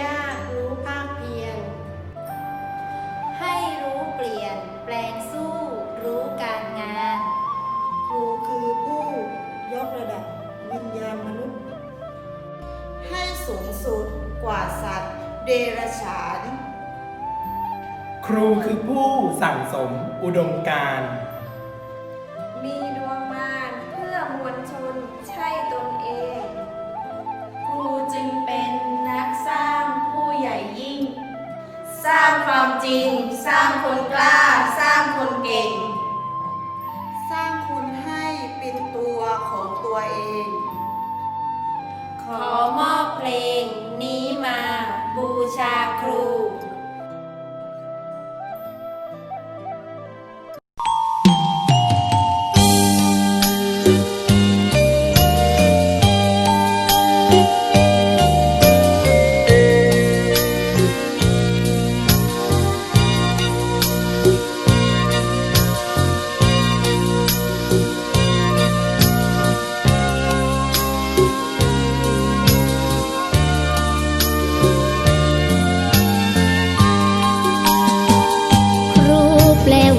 า วิญญาณมนุษย์ ให้สูงสุดกว่าสัตว์เดรัจฉาน ครูคือผู้สั่งสมอุดมการณ์ มีดวงมารเพื่อมวลชนใช่ตนเอง ครูจึงเป็นนักสร้างผู้ใหญ่ยิ่ง สร้างความจริง สร้างคนกล้า สร้างคนเก่ง สร้างคุณให้เป็นตัวของตัวเอง ข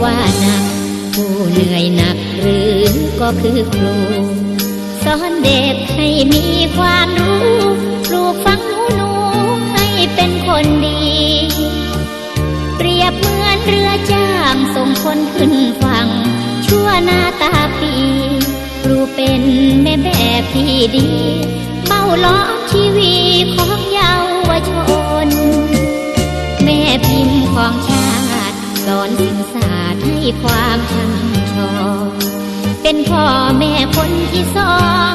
ว่านัก ผู้เหนื่อยหนักหรือก็คือครูสอนเด็กให้มีความรู้ปลูกฝังหนูหนูให้เป็นคนดี เปรียบเหมือนเรือจ้างส่งคนขึ้นฝั่ง ชั่วหน้าตาปีครูเป็นแม่แบบที่ดีเป้าล้อมชีวิตของเยาวชน แม่พิมพ์ของชา สอนสิ่งศาสตร์ให้ความช่ำชองเป็นพ่อแม่คนที่สอง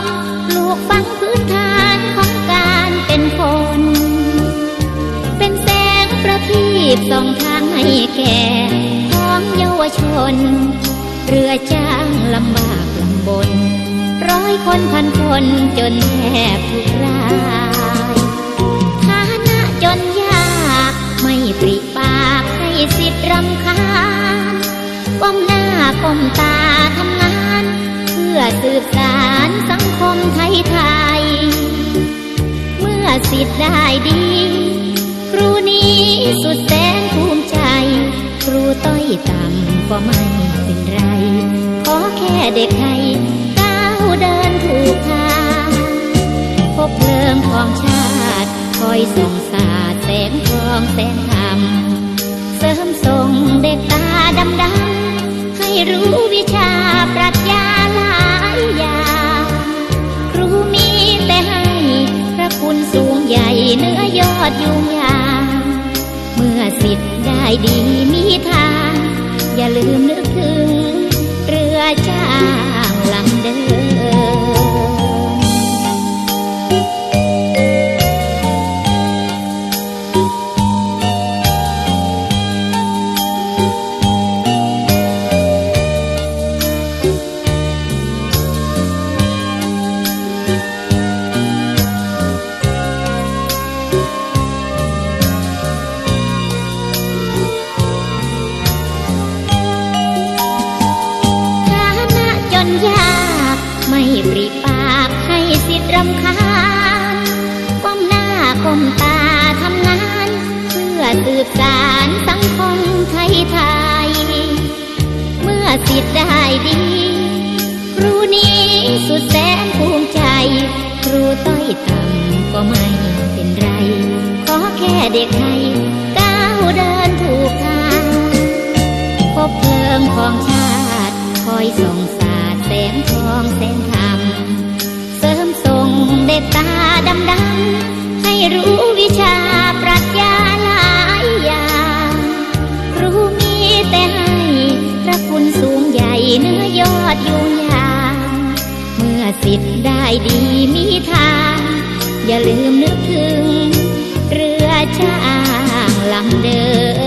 ลูกฟังพื้นฐานของการเป็นคน เป็นแสงประทีปส่องทางให้แก่ของเยาวชน เรือจ้างลำบากลำบน ร้อยคนพันคนจนแทบทุกราย สิทธิ์รำคาญก้มหน้าก้มตาทำงาน เพื่อสืบสารสังคมไทยไทย เมื่อสิทธิ์ได้ดี ครูนี้สุดแสนภูมิใจ ครูต้อยต่ำก็ไม่เป็นไร ขอแค่เด็กไทยก้าวเดินถูกทางพบเพลิงของชาติ คอยส่องสาดแสงทองแสงธรรมเสริมส่ง เด็กตาดำดำให้รู้วิชาปรัชญาหลายอย่างครูมีแต่ให้พระคุณสูงใหญ่เนื้อยอดยุงยางเมื่อสิทธิ์ได้ดีมีทาง อย่าลืมนึกถึงเรือจ้า ไม่ปริปากให้สิทธิ์รำคาญก้มหน้าก้มตาทำงาน เพื่อสืบสารสังคมไทยไทย เมื่อสิทธิ์ได้ดี ครูนี้สุดแสนภูมิใจ ครูต้อยต่ำก็ไม่เป็นไร ขอแค่เด็กไทยก้าวเดินถูกทางพบเพลิงของชาติคอยส่อง อย่าลืมนึกถึง เรือจ้างลำเดิม